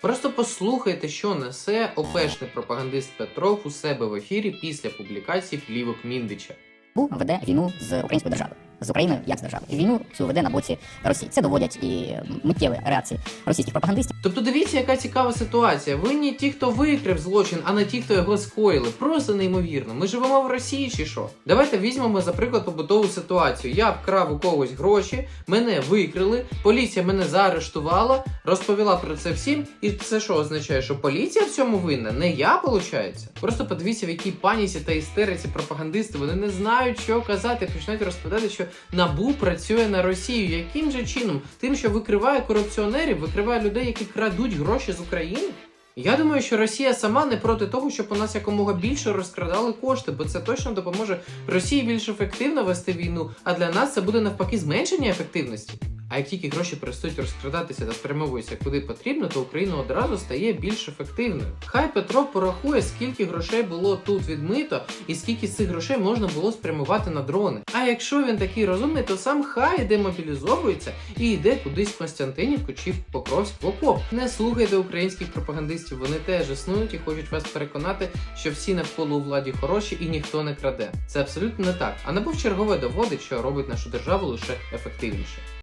Просто послухайте, що несе опешний пропагандист Петров у себе в ефірі після публікації плівок Міндича. був веде війну з українською державою, з Україною як з державою. І війну цю веде на боці Росії. Це доводять і миттєві реакції російських пропагандистів. Тобто дивіться, яка цікава ситуація. Винні ті, хто викрив злочин, а не ті, хто його скоїли. Просто неймовірно. Ми живемо в Росії чи що? Давайте візьмемо, за приклад, побутову ситуацію. Я вкрав у когось гроші, мене викрили, поліція мене заарештувала, розповіла про це всім. І це що означає, що поліція в цьому винна? Не я, виходить? Просто подивіться, в якій паніці та істериці пропагандисти. Вони не знають, що казати, починають розповідати, набу працює на Росію. Яким же чином? Тим, що викриває корупціонерів, викриває людей, які крадуть гроші з України. Я думаю, що Росія сама не проти того, щоб у нас якомога більше розкрадали кошти, бо це точно допоможе Росії більш ефективно вести війну, а для нас це буде навпаки зменшення ефективності. А як тільки гроші перестають розкрадатися та спрямовуються куди потрібно, то Україна одразу стає більш ефективною. Хай Петро порахує, скільки грошей було тут відмито, і скільки з цих грошей можна було спрямувати на дрони. А якщо він такий розумний, то сам хай демобілізовується і йде кудись в Константинівку чи в Покровськ в окоп. Не слухайте українських пропагандистів, вони теж існують і хочуть вас переконати, що всі навколо у владі хороші і ніхто не краде. Це абсолютно не так. А набув чергове доводить, що робить нашу державу лише ефективніше.